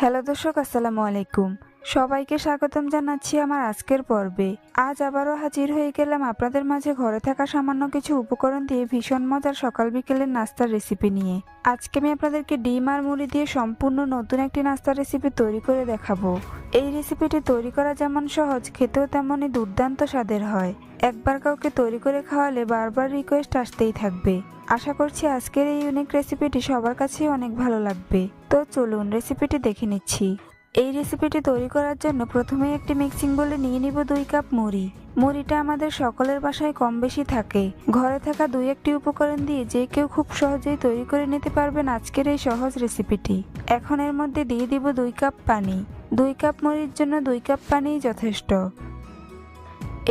Hello দর্শক আসসালামু আলাইকুম। সবাইকে স্বাগতম জানাচ্ছি আমার আজকের পর্বে। আজ আবারও হাজির হয়ে গেলাম আপনাদের মাঝে ঘরে থাকা সামান্য কিছু উপকরণ দিয়ে ভীষণ মজার সকাল বিকেলের নাস্তার রেসিপি নিয়ে। আজকে আমি আপনাদেরকে ডিম আর মুড়ি দিয়ে সম্পূর্ণ নতুন একটি নাস্তার রেসিপি তৈরি করে দেখাবো। এই রেসিপিটি তৈরি করা যেমন সহজ, খেতেও তেমনই দুর্দান্ত স্বাদের হয়। একবার কাউকে তৈরি করে খাওয়ালে বারবার রিকোয়েস্ট আসতেই থাকবে। আশা করছি আজকের এই ইউনিক রেসিপিটি সবার কাছেই অনেক ভালো লাগবে। তো চলুন রেসিপিটি দেখে নিচ্ছি। এই রেসিপিটি তৈরি করার জন্য প্রথমে একটি মিক্সিং বলে নিয়ে নিব দুই কাপ মুড়ি। মুড়িটা আমাদের সকলের বাসায় কম বেশি থাকে। ঘরে থাকা দুই একটি উপকরণ দিয়ে যে কেউ খুব সহজেই তৈরি করে নিতে পারবেন আজকের এই সহজ রেসিপিটি এখন এর মধ্যে দিয়ে দিব দুই কাপ পানি। দুই কাপ মুড়ির জন্য দুই কাপ পানিই যথেষ্ট।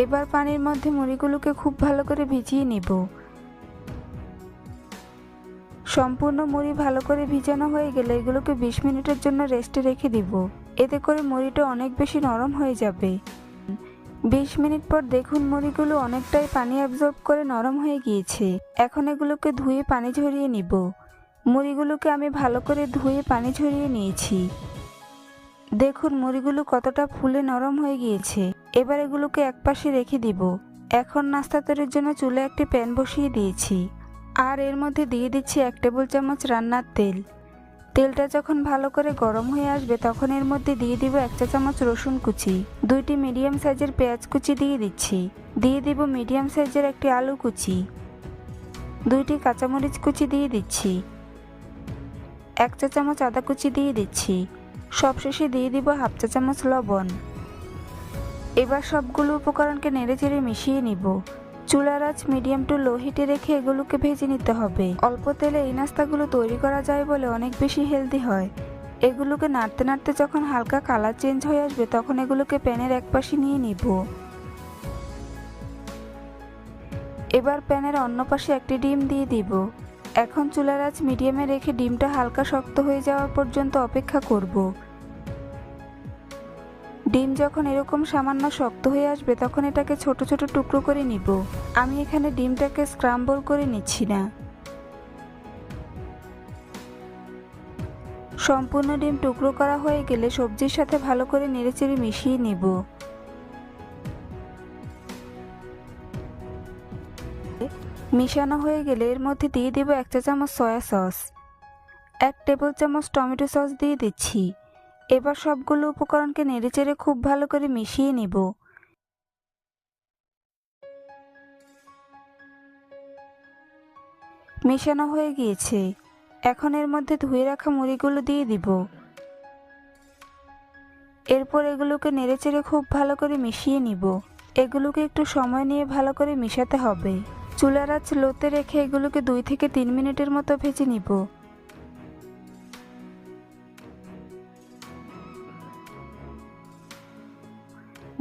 এবার পানির মধ্যে মুড়িগুলোকে খুব ভালো করে ভিজিয়ে নিব। সম্পূর্ণ মুড়ি ভালো করে ভিজানো হয়ে গেলে এগুলোকে বিশ মিনিটের জন্য রেস্টে রেখে দিব। এতে করে মুড়িটা অনেক বেশি নরম হয়ে যাবে। বিশ মিনিট পর দেখুন মুড়িগুলো অনেকটাই পানি অ্যাবজর্ব করে নরম হয়ে গিয়েছে। এখন এগুলোকে ধুয়ে পানি ঝরিয়ে নিব। মুড়িগুলোকে আমি ভালো করে ধুয়ে পানি ঝরিয়ে নিয়েছি। দেখুন মুড়িগুলো কতটা ফুলে নরম হয়ে গিয়েছে। এবার এগুলোকে একপাশে রেখে দিব। এখন নাস্তা তৈরির জন্য চুলে একটি প্যান বসিয়ে দিয়েছি। আর এর মধ্যে দিয়ে দিচ্ছি এক টেবিল চামচ রান্নার তেল। তেলটা যখন ভালো করে গরম হয়ে আসবে, তখন এর মধ্যে দিয়ে দিব এক চা চামচ রসুন কুচি। দুইটি মিডিয়াম সাইজের পেঁয়াজ কুচি দিয়ে দিচ্ছি। দিয়ে দিব মিডিয়াম সাইজের একটি আলু কুচি। দুইটি কাঁচামরিচ কুচি দিয়ে দিচ্ছি। এক চা চামচ আদা কুচি দিয়ে দিচ্ছি। সবশেষে দিয়ে দিব হাফ চা চামচ লবণ। এবার সবগুলো উপকরণকে নেড়ে চেড়ে মিশিয়ে নিব। চুলার আঁচ মিডিয়াম টু লো হিটে রেখে এগুলোকে ভেজে নিতে হবে। অল্প তেলে এই নাস্তাগুলো তৈরি করা যায় বলে অনেক বেশি হেলদি হয়। এগুলোকে নাড়তে নাড়তে যখন হালকা কালার চেঞ্জ হয়ে আসবে তখন এগুলোকে প্যানের এক পাশে নিয়ে নিব। এবার প্যানের অন্য পাশে একটি ডিম দিয়ে দিব। এখন চুলার আঁচ মিডিয়ামে রেখে ডিমটা হালকা শক্ত হয়ে যাওয়া পর্যন্ত অপেক্ষা করব। ডিম যখন এরকম সামান্য শক্ত হয়ে আসবে, তখন এটাকে ছোট ছোট টুকরো করে নিব। আমি এখানে ডিমটাকে স্ক্রাম্বল করে নিচ্ছি না। সম্পূর্ণ ডিম টুকরো করা হয়ে গেলে সবজির সাথে ভালো করে নেড়েচেড়ে মিশিয়ে নিব। মিশানো হয়ে গেলে এর মধ্যে দিয়ে দেব এক চা চামচ সয়া সস এক টেবিল চামচ টমেটো সস দিয়ে দিচ্ছি। এবার সবগুলো উপকরণকে নেড়েচেড়ে খুব ভালো করে মিশিয়ে নিব। মেশানো হয়ে গিয়েছে। এখন এর মধ্যে ধুয়ে রাখা মুড়িগুলো দিয়ে দিব। এরপর এগুলোকে নেড়েচেড়ে খুব ভালো করে মিশিয়ে নিব। এগুলোকে একটু সময় নিয়ে ভালো করে মিশাতে হবে। চুলার আঁচ লোতে রেখে এগুলোকে দুই থেকে তিন মিনিটের মতো ভেজে নিব।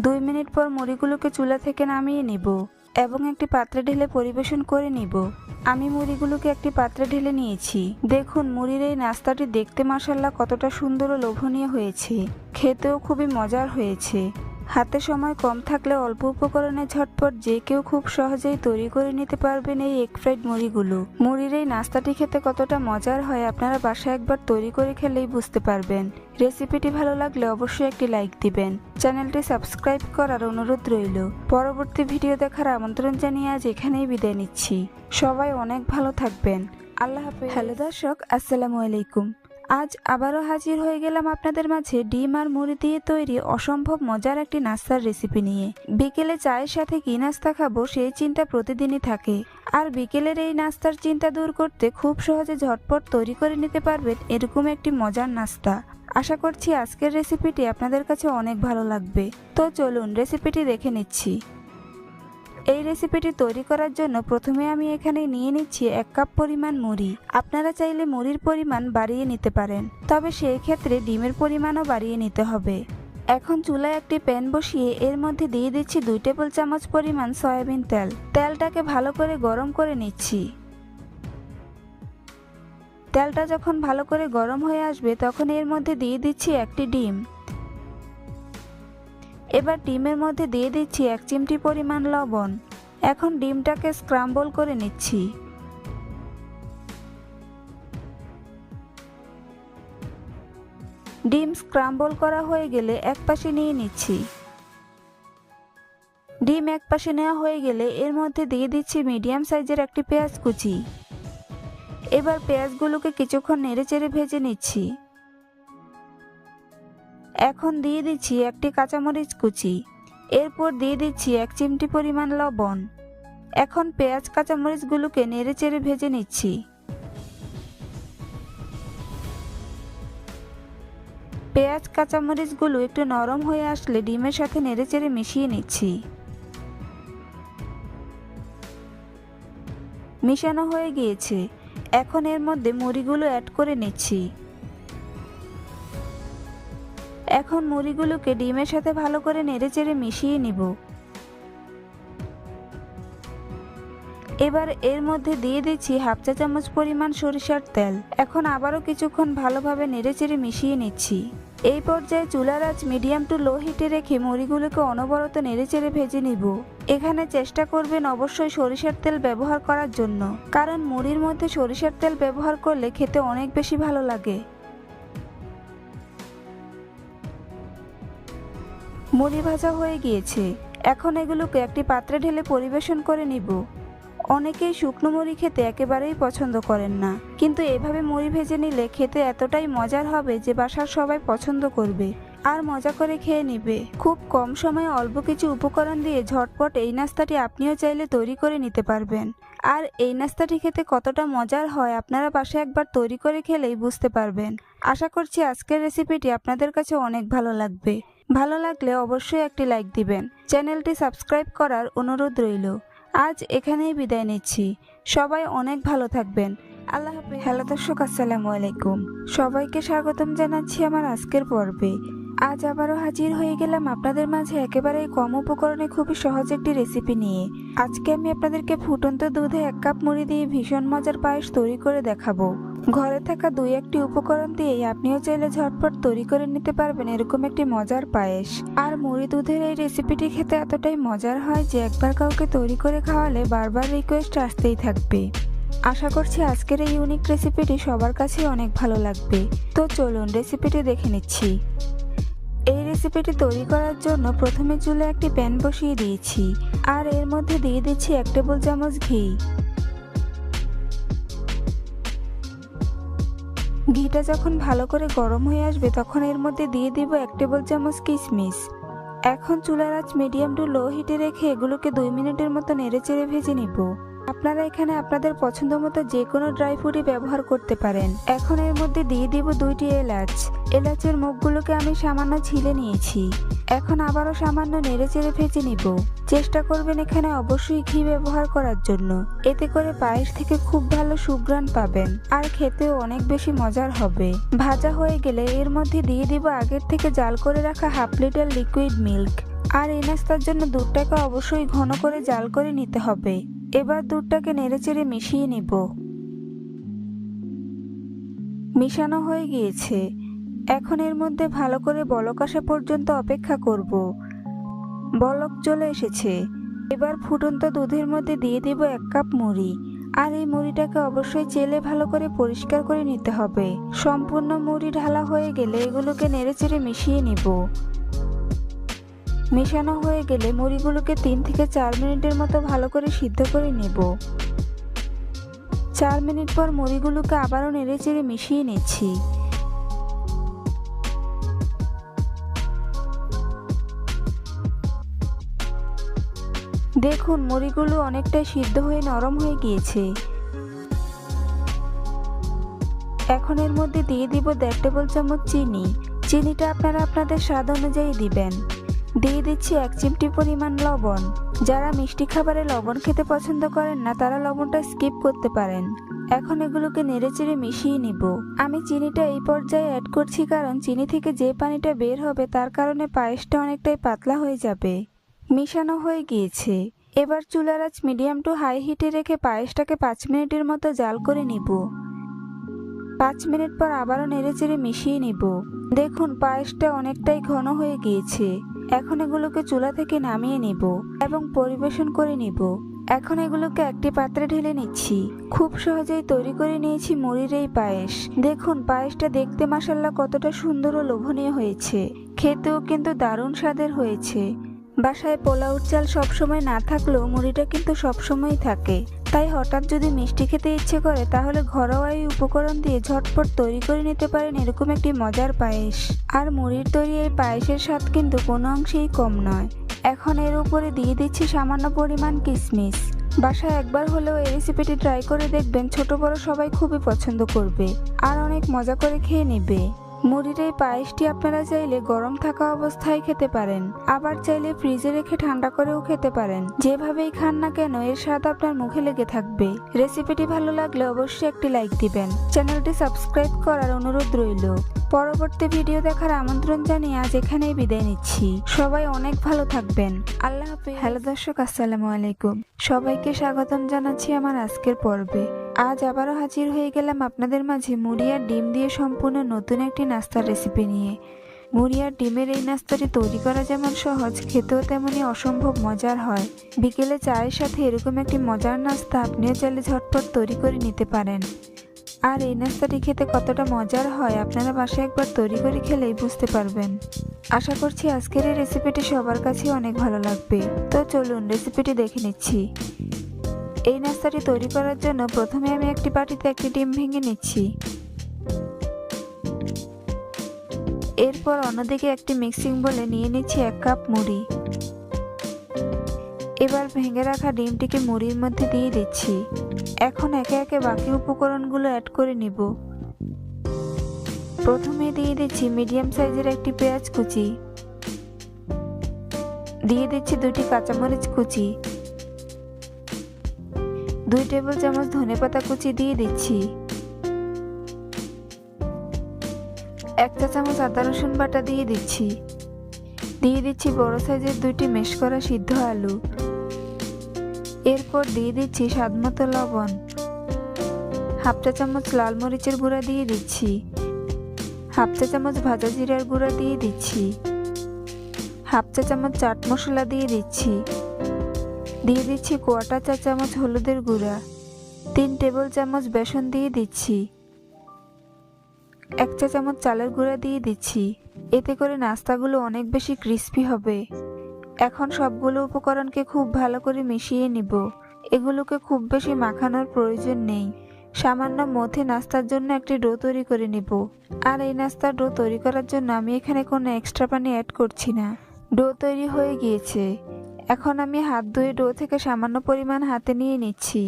দুই মিনিট পর মুড়িগুলোকে চুলা থেকে নামিয়ে নিব এবং একটি পাত্রে ঢেলে পরিবেশন করে নিব। আমি মুড়িগুলোকে একটি পাত্রে ঢেলে নিয়েছি। দেখুন, মুড়ির এই নাস্তাটি দেখতে মাসাল্লাহ কতটা সুন্দর ও লোভনীয় হয়েছে। খেতেও খুবই মজার হয়েছে। হাতে সময় কম থাকলে অল্প উপকরণে ঝটপট যে কেউ খুব সহজেই তৈরি করে নিতে পারবেন এই এগ ফ্রাইড মুড়িগুলো। মুড়ির এই নাস্তাটি খেতে কতটা মজার হয় আপনারা বাসায় একবার তৈরি করে খেলেই বুঝতে পারবেন। রেসিপিটি ভালো লাগলে অবশ্যই একটি লাইক দিবেন। চ্যানেলটি সাবস্ক্রাইব করার অনুরোধ রইল। পরবর্তী ভিডিও দেখার আমন্ত্রণ জানিয়ে আজ এখানেই বিদায় নিচ্ছি। সবাই অনেক ভালো থাকবেন। আল্লাহ হাফেজ। হ্যালো দর্শক, আসসালামু আলাইকুম। আজ আবারও হাজির হয়ে গেলাম আপনাদের মাঝে ডিম আর মুড়ি দিয়ে তৈরি অসম্ভব মজার একটি নাস্তার রেসিপি নিয়ে। বিকেলে চায়ের সাথে কি নাস্তা খাব সেই চিন্তা প্রতিদিনই থাকে। আর বিকেলের এই নাস্তার চিন্তা দূর করতে খুব সহজে ঝটপট তৈরি করে নিতে পারবেন এরকম একটি মজার নাস্তা। আশা করছি আজকের রেসিপিটি আপনাদের কাছে অনেক ভালো লাগবে। তো চলুন রেসিপিটি দেখে নিচ্ছি। এই রেসিপিটি তৈরি করার জন্য প্রথমে আমি এখানে নিয়ে নিচ্ছি এক কাপ পরিমাণ মুড়ি। আপনারা চাইলে মুড়ির পরিমাণ বাড়িয়ে নিতে পারেন, তবে সেই ক্ষেত্রে ডিমের পরিমাণও বাড়িয়ে নিতে হবে। এখন চুলায় একটি প্যান বসিয়ে এর মধ্যে দিয়ে দিচ্ছি দুই টেবিল চামচ পরিমাণ সয়াবিন তেল। তেলটাকে ভালো করে গরম করে নিচ্ছি। তেলটা যখন ভালো করে গরম হয়ে আসবে, তখন এর মধ্যে দিয়ে দিচ্ছি একটি ডিম। এবার ডিমের মধ্যে দিয়ে দিচ্ছি এক চিমটি পরিমাণ লবণ। এখন ডিমটাকে স্ক্রাম্বল করে নিচ্ছি। ডিম স্ক্রাম্বল করা হয়ে গেলে এক পাশে নিয়ে নিচ্ছি। ডিম এক পাশে নেওয়া হয়ে গেলে এর মধ্যে দিয়ে দিচ্ছি মিডিয়াম সাইজের একটি পেঁয়াজ কুচি। এবার পেঁয়াজগুলোকে কিছুক্ষণ নেড়ে চেড়ে ভেজে নিচ্ছি। এখন দিয়ে দিচ্ছি একটি কাঁচামরিচ কুচি। এরপর দিয়ে দিচ্ছি এক চিমটি পরিমাণ লবণ। এখন পেঁয়াজ কাঁচামরিচগুলোকে নেড়ে চেড়ে ভেজে নিচ্ছি। পেঁয়াজ কাঁচামরিচগুলো একটু নরম হয়ে আসলে ডিমের সাথে নেড়ে চেড়ে মিশিয়ে নিচ্ছি। মিশানো হয়ে গিয়েছে। এখন এর মধ্যে মুড়িগুলো অ্যাড করে নিচ্ছি। এখন মুড়িগুলোকে ডিমের সাথে ভালো করে নেড়েচেড়ে মিশিয়ে নিব। এবার এর মধ্যে দিয়ে দিচ্ছি হাফ চা চামচ পরিমাণ সরিষার তেল। এখন আবারও কিছুক্ষণ ভালোভাবে নেড়েচেড়ে মিশিয়ে নিচ্ছি। এই পর্যায়ে চুলার আঁচ মিডিয়াম টু লো হিটে রেখে মুড়িগুলোকে অনবরত নেড়েচেড়ে ভেজে নিব। এখানে চেষ্টা করবেন অবশ্যই সরিষার তেল ব্যবহার করার জন্য, কারণ মুড়ির মধ্যে সরিষার তেল ব্যবহার করলে খেতে অনেক বেশি ভালো লাগে। মুড়ি ভাজা হয়ে গিয়েছে। এখন এগুলোকে একটি পাত্রে ঢেলে পরিবেশন করে নিব। অনেকেই শুকনো মুড়ি খেতে একেবারেই পছন্দ করেন না। কিন্তু এভাবে মুড়ি ভেজে নিলে খেতে এতটাই মজার হবে যে বাসার সবাই পছন্দ করবে আর মজা করে খেয়ে নিবে। খুব কম সময়ে অল্প কিছু উপকরণ দিয়ে ঝটপট এই নাস্তাটি আপনিও চাইলে তৈরি করে নিতে পারবেন। আর এই নাস্তাটি খেতে কতটা মজার হয় আপনারা বাসায় একবার তৈরি করে খেলেই বুঝতে পারবেন। আশা করছি আজকের রেসিপিটি আপনাদের কাছে অনেক ভালো লাগবে। ভালো লাগলে অবশ্যই একটি লাইক দিবেন। চ্যানেলটি সাবস্ক্রাইব করার অনুরোধ রইল। আজ এখানেই বিদায় নিচ্ছি। সবাই অনেক ভালো থাকবেন। আল্লাহ হাফিজ। হ্যালো দর্শক, আসসালামু আলাইকুম। সবাইকে স্বাগতম জানাচ্ছি আমার আজকের পর্বে। আজ আবারও হাজির হয়ে গেলাম আপনাদের মাঝে একেবারে কম উপকরণে খুবই সহজ একটি রেসিপি নিয়ে। আজকে আমি আপনাদেরকে ফুটন্ত দুধে এক কাপ মুড়ি দিয়ে ভীষণ মজার পায়েস তৈরি করে দেখাবো। ঘরে থাকা দুই একটি উপকরণ দিয়েই আপনিও চাইলে ঝটপট তৈরি করে নিতে পারবেন এরকম একটি মজার পায়েস। আর মুড়ি দুধের এই রেসিপিটি খেতে এতটাই মজার হয় যে একবার কাউকে তৈরি করে খাওয়ালে বারবার রিকোয়েস্ট আসতেই থাকবে। আশা করছি আজকের এই ইউনিক রেসিপিটি সবার কাছেই অনেক ভালো লাগবে। তো চলুন রেসিপিটি দেখে নিচ্ছি। এই রেসিপিটি তৈরি করার জন্য প্রথমে চুলে একটি প্যান বসিয়ে দিয়েছি। আর এর মধ্যে দিয়ে দিচ্ছি এক টেবিল চামচ ঘি। ঘিটা যখন ভালো করে গরম হয়ে আসবে, তখন এর মধ্যে দিয়ে দিব এক টেবিল চামচ কিশমিশ। এখন চুলার আঁচ মিডিয়াম টু লো হিটে রেখে এগুলোকে দুই মিনিটের মতো নেড়ে চেড়ে ভেজে নিব। আপনারা এখানে আপনাদের পছন্দ মতো যে কোনো ড্রাই ফ্রুটই ব্যবহার করতে পারেন। এখন এর মধ্যে দিয়ে দিব দুইটি এলাচ। এলাচের মুখগুলোকে আমি সামান্য ছিলে নিয়েছি। এখন আবারও সামান্য নেড়ে চেড়ে ভেজে নিব। চেষ্টা করবেন এখানে অবশ্যই ঘি ব্যবহার করার জন্য। এতে করে পায়েস থেকে খুব ভালো সুঘ্রাণ পাবেন। আর খেতেও অনেক বেশি মজার হবে। ভাজা হয়ে গেলে এর মধ্যে দিয়ে দিব আগের থেকে জাল করে রাখা হাফ লিটার লিকুইড মিল্ক। আর এই নাস্তার জন্য দুধটাকে অবশ্যই ঘন করে জাল করে নিতে হবে। এবার দুধটাকে নেড়েচেড়ে মিশিয়ে নিব। মিশানো হয়ে গিয়েছে। এখন এর মধ্যে ভালো করে বলক আসা পর্যন্ত অপেক্ষা করব। বলক চলে এসেছে। এবার ফুটন্ত দুধের মধ্যে দিয়ে দেব এক কাপ মুড়ি। আর এই মুড়িটাকে অবশ্যই চেলে ভালো করে পরিষ্কার করে নিতে হবে। সম্পূর্ণ মুড়ি ঢালা হয়ে গেলে এগুলোকে নেড়েচেড়ে মিশিয়ে নিব। মেশানো হয়ে গেলে মুড়িগুলোকে তিন থেকে চার মিনিটের মতো ভালো করে সিদ্ধ করে নেব। চার মিনিট পর মুড়িগুলোকে আবারও নেড়ে চেড়ে মিশিয়ে নিচ্ছি। দেখুন, মুড়িগুলো অনেকটাই সিদ্ধ হয়ে নরম হয়ে গিয়েছে। এখন এর মধ্যে দিয়ে দিব দেড় টেবিল চামচ চিনি। চিনিটা আপনারা আপনাদের স্বাদ অনুযায়ী দিবেন। দিয়ে দিচ্ছি এক চিমটি পরিমাণ লবণ। যারা মিষ্টি খাবারে লবণ খেতে পছন্দ করেন না, তারা লবণটা স্কিপ করতে পারেন। এখন এগুলোকে নেড়েচেড়ে মিশিয়ে নিব। আমি চিনিটা এই পর্যায়ে অ্যাড করছি কারণ চিনি থেকে যে পানিটা বের হবে, তার কারণে পায়েসটা অনেকটাই পাতলা হয়ে যাবে। মিশানো হয়ে গিয়েছে। এবার চুলার আঁচ মিডিয়াম টু হাই হিটে রেখে পায়েসটাকে পাঁচ মিনিটের মতো জাল করে নিব। পাঁচ মিনিট পর আবারও নেড়েচেড়ে মিশিয়ে নিব। দেখুন, পায়েসটা অনেকটাই ঘন হয়ে গিয়েছে। এখন এগুলোকে চুলা থেকে নামিয়ে নিব এবং পরিবেশন করে নিব। এখন এগুলোকে একটি পাত্রে ঢেলে নিচ্ছি। খুব সহজেই তৈরি করে নিয়েছি মুড়ির এই পায়েস। দেখুন, পায়েসটা দেখতে মাসাল্লাহ কতটা সুন্দর ও লোভনীয় হয়েছে। খেতেও কিন্তু দারুণ স্বাদের হয়েছে। বাসায় পোলাউর চাল সবসময় না থাকলেও মুড়িটা কিন্তু সবসময়ই থাকে। তাই হঠাৎ যদি মিষ্টি খেতে ইচ্ছে করে, তাহলে ঘরোয়া এই উপকরণ দিয়ে ঝটপট তৈরি করে নিতে পারেন এরকম একটি মজার পায়েস। আর মুড়ির তৈরি এই পায়েসের স্বাদ কিন্তু কোনো অংশেই কম নয়। এখন এর উপরে দিয়ে দিচ্ছি সামান্য পরিমাণ কিশমিশ বাসায় একবার হলেও এই রেসিপিটি ট্রাই করে দেখবেন, ছোট বড় সবাই খুবই পছন্দ করবে। আর অনেক মজা করে খেয়ে নেবে। মুড়ির এই পায়েসটি আপনারা চাইলে গরম থাকা অবস্থায় খেতে পারেন, আবার চাইলে ফ্রিজে রেখে ঠান্ডা করেও খেতে পারেন। যেভাবেই খান না কেন, এর স্বাদ আপনার মুখে লেগে থাকবে। রেসিপিটি ভালো লাগলে অবশ্যই একটি লাইক দিবেন। চ্যানেলটি সাবস্ক্রাইব করার অনুরোধ রইল। পরবর্তী ভিডিও দেখার আমন্ত্রণ জানিয়ে আজ এখানেই বিদায় নিচ্ছি। সবাই অনেক ভালো থাকবেন। আল্লাহ হাফিজ। হ্যালো দর্শক, আসসালামু আলাইকুম। সবাইকে স্বাগতম জানাচ্ছি আমার আজকের পর্বে। আজ আবারও হাজির হয়ে গেলাম আপনাদের মাঝে মুড়ি আর ডিম দিয়ে সম্পূর্ণ নতুন একটি নাস্তার রেসিপি নিয়ে। মুড়ি আর ডিমের এই নাস্তাটি তৈরি করা যেমন সহজ, খেতেও তেমনই অসম্ভব মজার হয়। বিকেলে চায়ের সাথে এরকম একটি মজার নাস্তা আপনিও চাইলে ঝটপট তৈরি করে নিতে পারেন। আর এই নাস্তাটি খেতে কতটা মজার হয় আপনারা বাসায় একবার তৈরি করে খেলেই বুঝতে পারবেন। আশা করছি আজকের এই রেসিপিটি সবার কাছে অনেক ভালো লাগবে। তো চলুন রেসিপিটি দেখে নিচ্ছি। এই নাস্তাটি তৈরি করার জন্য প্রথমে আমি একটি বাটিতে একটি ডিম ভেঙে নিচ্ছি। এরপর অন্যদিকে একটি মিক্সিং বলে নিয়ে নিচ্ছি এক কাপ মুড়ি। এবার ভেঙে রাখা ডিমটিকে মুড়ির মধ্যে দিয়ে দিচ্ছি। এখন একে একে বাকি উপকরণগুলো অ্যাড করে নিব। প্রথমে দিয়ে দিচ্ছি মিডিয়াম সাইজের একটি পেঁয়াজ কুচি। দিয়ে দিচ্ছি দুটি কাঁচামরিচ কুচি। দুই টেবিল চামচ ধনেপাতা কুচি দিয়ে দিচ্ছি। এক চা চামচ আদা রসুন বাটা দিয়ে দিচ্ছি। দিয়ে দিচ্ছি বড় সাইজের দুইটি মেশ করা সিদ্ধ আলু। এরপর দিয়ে দিচ্ছি স্বাদমতো লবণ। হাফ চা চামচ লাল মরিচের গুঁড়া দিয়ে দিচ্ছি। হাফ চা চামচ ভাজা জিরার গুঁড়া দিয়ে দিচ্ছি। হাফ চা চামচ চাট মশলা দিয়ে দিচ্ছি। দিয়ে দিচ্ছি কোয়াটা চা চামচ হলুদের গুঁড়া। তিন টেবিল চামচ বেসন দিয়ে দিচ্ছি। এক চা চামচ চালের গুঁড়া দিয়ে দিচ্ছি। এতে করে নাস্তাগুলো অনেক বেশি ক্রিস্পি হবে। এখন সবগুলো উপকরণকে খুব ভালো করে মিশিয়ে নিব। এগুলোকে খুব বেশি মাখানোর প্রয়োজন নেই। সামান্য মধ্যে নাস্তার জন্য একটি ডো তৈরি করে নিব। আর এই নাস্তার ডো তৈরি করার জন্য আমি এখানে কোনো এক্সট্রা পানি অ্যাড করছি না। ডো তৈরি হয়ে গিয়েছে। এখন আমি হাত ধুয়ে ডো থেকে সামান্য পরিমাণ হাতে নিয়ে নিচ্ছি।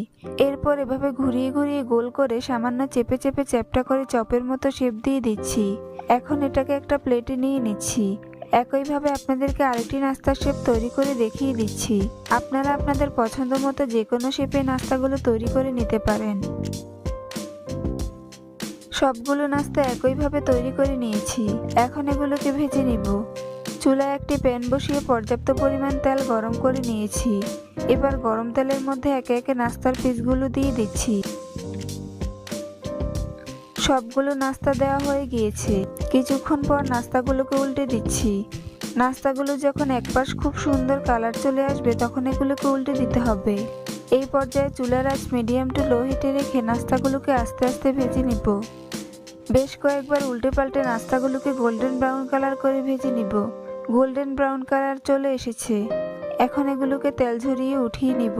এরপর এভাবে ঘুরিয়ে ঘুরিয়ে গোল করে সামান্য চেপে চেপে চ্যাপটা করে চপের মতো শেপ দিয়ে দিচ্ছি। এখন এটাকে একটা প্লেটে নিয়ে নিচ্ছি। একইভাবে আপনাদেরকে আরেকটি নাস্তার শেপ তৈরি করে দেখিয়ে দিচ্ছি। আপনারা আপনাদের পছন্দ মতো যে কোনো শেপে নাস্তাগুলো তৈরি করে নিতে পারেন। সবগুলো নাস্তা একইভাবে তৈরি করে নিয়েছি। এখন এগুলোকে ভেজে নিব। চুলায় একটি প্যান বসিয়ে পর্যাপ্ত পরিমাণ তেল গরম করে নিয়েছি। এবার গরম তেলের মধ্যে একে একে নাস্তার পিসগুলো দিয়ে দিচ্ছি। সবগুলো নাস্তা দেওয়া হয়ে গিয়েছে। কিছুক্ষণ পর নাস্তাগুলোকে উল্টে দিচ্ছি। নাস্তাগুলো যখন একপাশ খুব সুন্দর কালার চলে আসবে, তখন এগুলোকে উল্টে দিতে হবে। এই পর্যায়ে চুলার আঁচ মিডিয়াম টু লো হিটে রেখে নাস্তাগুলোকে আস্তে আস্তে ভেজে নিব। বেশ কয়েকবার উল্টে পাল্টে নাস্তাগুলোকে গোল্ডেন ব্রাউন কালার করে ভেজে নিব। গোল্ডেন ব্রাউন কালার চলে এসেছে। এখন এগুলোকে তেল ঝরিয়ে উঠিয়ে নিব।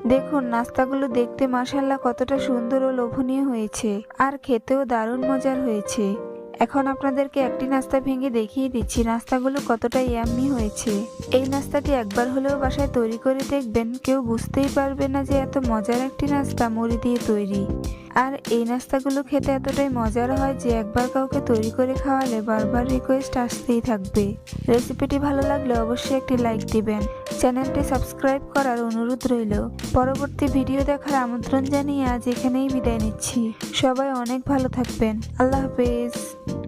দেখুন, নাস্তাগুলো দেখতে মাসাল্লাহ কতটা সুন্দর ও লোভনীয় হয়েছে, আর খেতেও দারুণ মজার হয়েছে। এখন আপনাদেরকে একটি নাস্তা ভেঙে দেখিয়ে দিচ্ছি নাস্তাগুলো কতটা ইয়াম্মি হয়েছে। এই নাস্তাটি একবার হলেও বাসায় তৈরি করে দেখবেন, কেউ বুঝতেই পারবে না যে এত মজার একটি নাস্তা মুড়ি দিয়ে তৈরি। আর এই নাস্তাগুলো খেতে এতটাই মজার হয় যে একবার কাউকে তৈরি করে খাওয়ালে বারবার রিকোয়েস্ট আসতেই থাকবে। রেসিপিটি ভালো লাগলে অবশ্যই একটি লাইক দিবেন। চ্যানেলটি সাবস্ক্রাইব করার অনুরোধ রইল। পরবর্তী ভিডিও দেখার আমন্ত্রণ জানিয়ে আজ এখানেই বিদায় নিচ্ছি। সবাই অনেক ভালো থাকবেন। আল্লাহ হাফেজ।